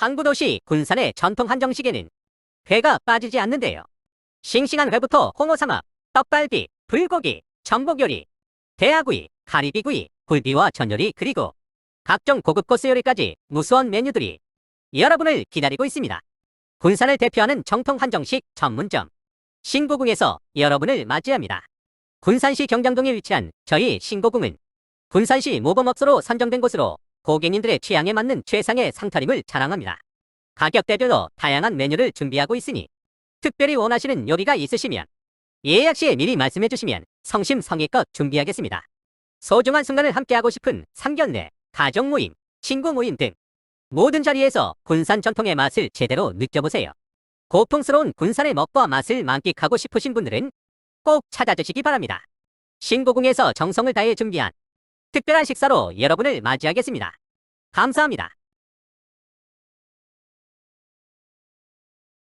항구도시 군산의 전통 한정식에는 회가 빠지지 않는데요. 싱싱한 회부터 홍어삼합, 떡갈비, 불고기, 전복요리, 대하구이, 가리비구이, 굴비와 전요리 그리고 각종 고급 코스 요리까지 무수한 메뉴들이 여러분을 기다리고 있습니다. 군산을 대표하는 정통 한정식 전문점 신고궁에서 여러분을 맞이합니다. 군산시 경장동에 위치한 저희 신고궁은 군산시 모범업소로 선정된 곳으로 고객님들의 취향에 맞는 최상의 상타림을 자랑합니다. 가격대별로 다양한 메뉴를 준비하고 있으니 특별히 원하시는 요리가 있으시면 예약 시에 미리 말씀해 주시면 성심성의껏 준비하겠습니다. 소중한 순간을 함께하고 싶은 상견례, 가족 모임, 친구 모임 등 모든 자리에서 군산 전통의 맛을 제대로 느껴보세요. 고풍스러운 군산의 먹과 맛을 만끽하고 싶으신 분들은 꼭 찾아주시기 바랍니다. 신고궁에서 정성을 다해 준비한 특별한 식사로 여러분을 맞이하겠습니다. 감사합니다.